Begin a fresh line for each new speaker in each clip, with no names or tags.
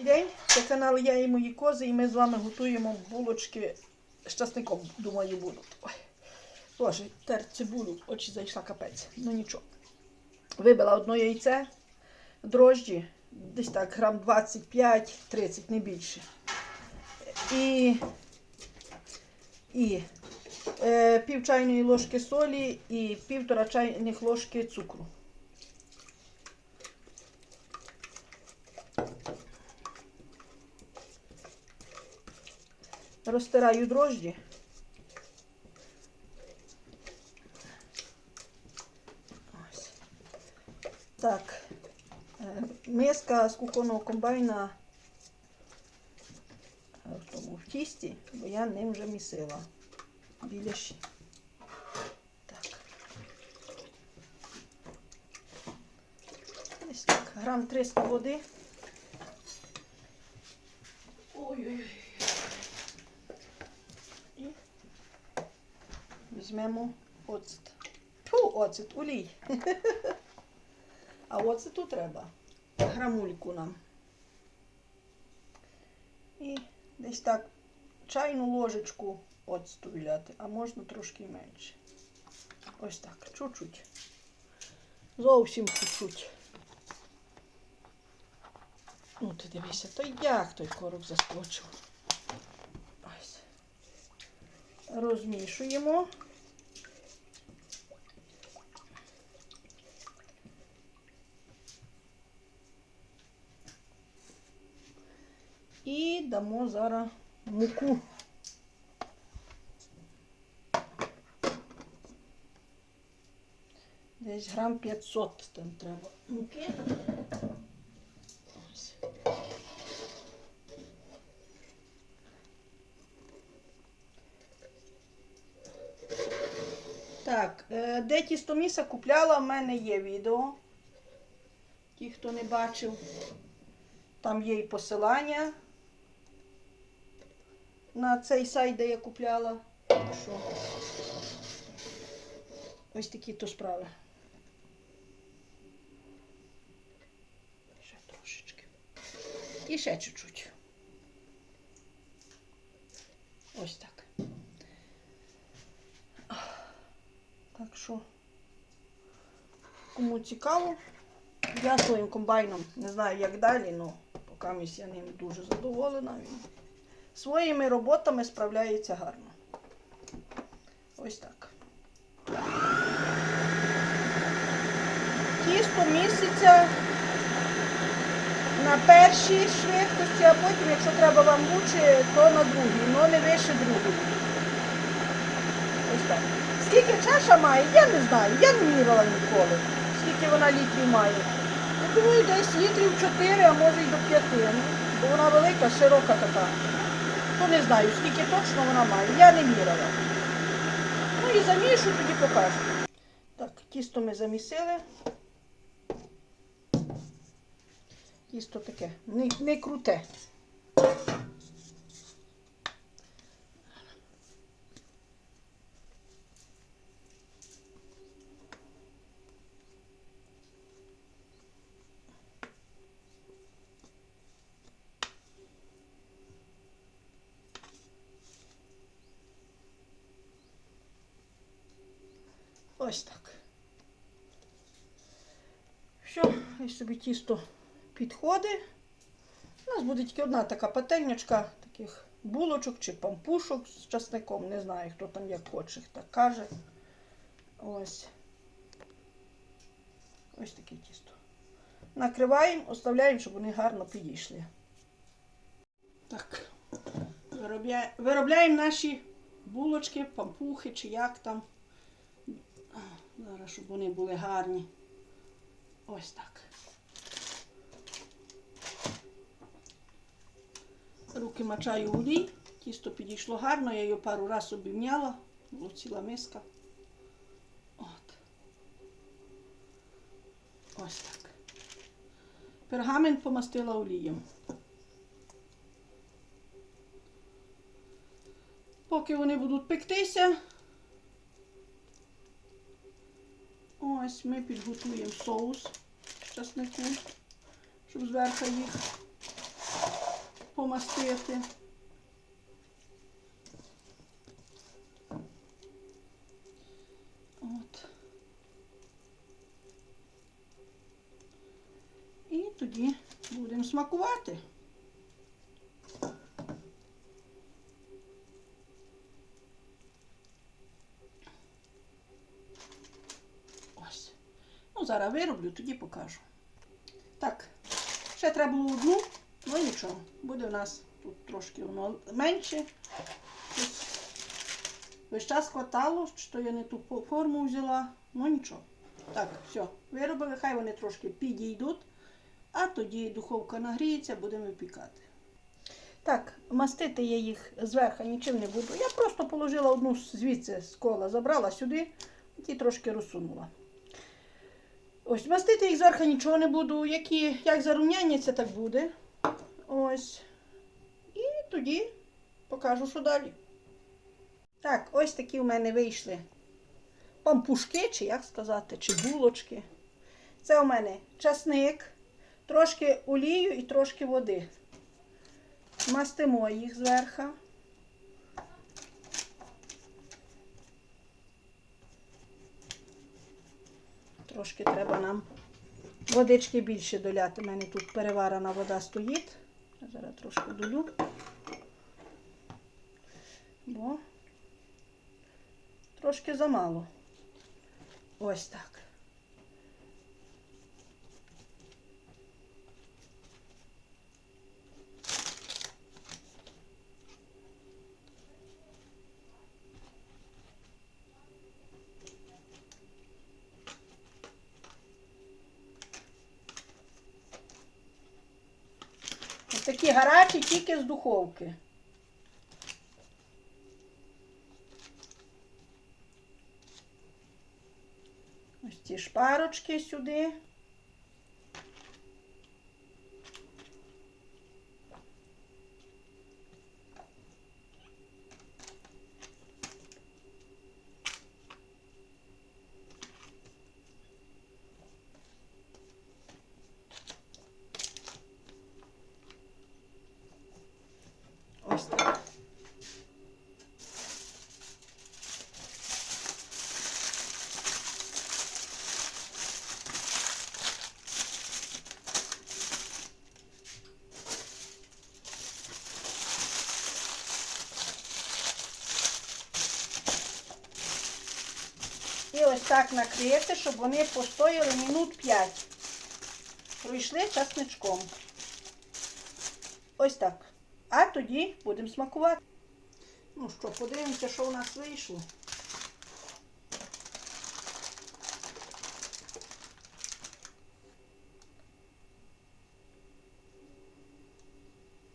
Добрий день, це канал Я і мої кози, і ми з вами готуємо булочки з часником, думаю, будуть. Ой, Боже, тер цибулю, очі зайшла капець. Ну нічого. Вибила одне яйце, дрожджі, десь так, грам 25-30, не більше. І, і е, пів чайної ложки солі і півтора чайних ложки цукру. Розтираю дрожджі. Ось. Так. Е, Миска з кухонного комбайна е, в тому в тісті, бо я ним вже місила. Біля щі. Так. Десь так, грам 300 води. Ой-ой-ой. І візьмемо оцет. Тьфу, оцет, олій. А оцету треба. Грамульку нам. І десь так чайну ложечку оцту віляти, а можна трошки менше. Ось так, чуть-чуть. Зовсім чуть-чуть. Ну, ти дивися, то як той короб заскочив. Ось. Розмішуємо. І дамо зараз муку. Десь грам 500 там треба муки. Так, е, де тістоміса купляла, в мене є відео. Ті, хто не бачив, там є і посилання на цей сайт, де я купляла. Що ось такі то справи. Ще трошечки. І ще чуть-чуть. Ось так. Так що, кому цікаво, я своїм комбайном не знаю, як далі, але поки я ним дуже задоволена. Своїми роботами справляється гарно. Ось так. Тісто місяця на першій швидкості, а потім, якщо треба вам лучше, то на другій, але не вище другої. Ось так. Скільки чаша має, я не знаю, я не мірила ніколи, скільки вона літрів має. Я думаю, десь літрів 4, а може й до 5. Ну, бо вона велика, широка така. Ну не знаю, скільки точно вона має. Я не мірила. Ну і замішу, тоді покажу. Так, тісто ми замісили. Тісто таке, не, не круте. Ось так. Все, ось собі тісто підходить. У нас буде тільки одна така пательнячка таких булочок чи пампушок з часником. Не знаю, хто там як хоче, так каже. Ось. Ось таке тісто. Накриваємо, оставляємо, щоб вони гарно підійшли. Так. Виробля... Виробляємо наші булочки, пампухи чи як там. Зараз, щоб вони були гарні. Ось так. Руки мачаю олій. Тісто підійшло гарно, я його пару разів обівняла. Було ціла миска. От. Ось так. Пергамент помастила олієм. Поки вони будуть пектися, ось ми підготуємо соус з часнику, щоб зверху їх помастити. От. І тоді будемо смакувати. Ось. Ну, зараз вироблю, тоді покажу. Так, ще треба було одну, ну нічого. Буде у нас тут трошки воно менше. Ось. Весь час хватало, що я не ту форму взяла, ну нічого. Так, все, виробили, хай вони трошки підійдуть, а тоді духовка нагріється, будемо випікати. Так, мастити я їх зверху нічим не буду. Я просто положила одну звідси з кола, забрала сюди і трошки розсунула. Ось, мастити їх зверху нічого не буду. Які, як зарум'яняться, так буде. Ось. І тоді покажу, що далі. Так, ось такі в мене вийшли пампушки, чи як сказати, чи булочки. Це у мене часник, трошки олію і трошки води. Мастимо їх зверху. Трошки треба нам водички більше доляти. У мене тут переварена вода стоїть. Зараз трошки долю. Бо трошки замало. Ось так. Ось такі гарячі тільки з духовки. Ось ці шпарочки сюди. Ось так. І ось так накрити, щоб вони постояли минут 5. Пройшли часничком. Ось так. А тоді будемо смакувати. Ну що, подивимося, що у нас вийшло.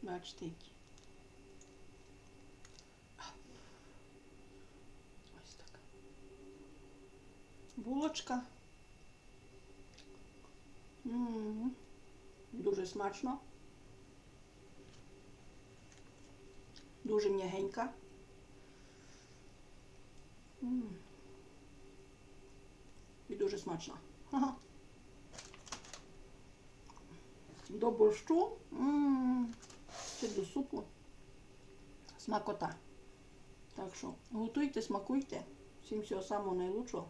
Бачите, які. Булочка. М, Дуже смачно. Дуже м'ягенька. М. І дуже смачна. Ага. До борщу м, чи до супу. Смакота. Так що готуйте, смакуйте. Всім всього самого найлучшого.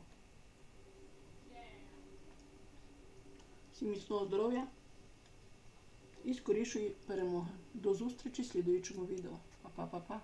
Всім міцного здоров'я і скорішої перемоги. До зустрічі в слідуючому відео. Па-па-па-па.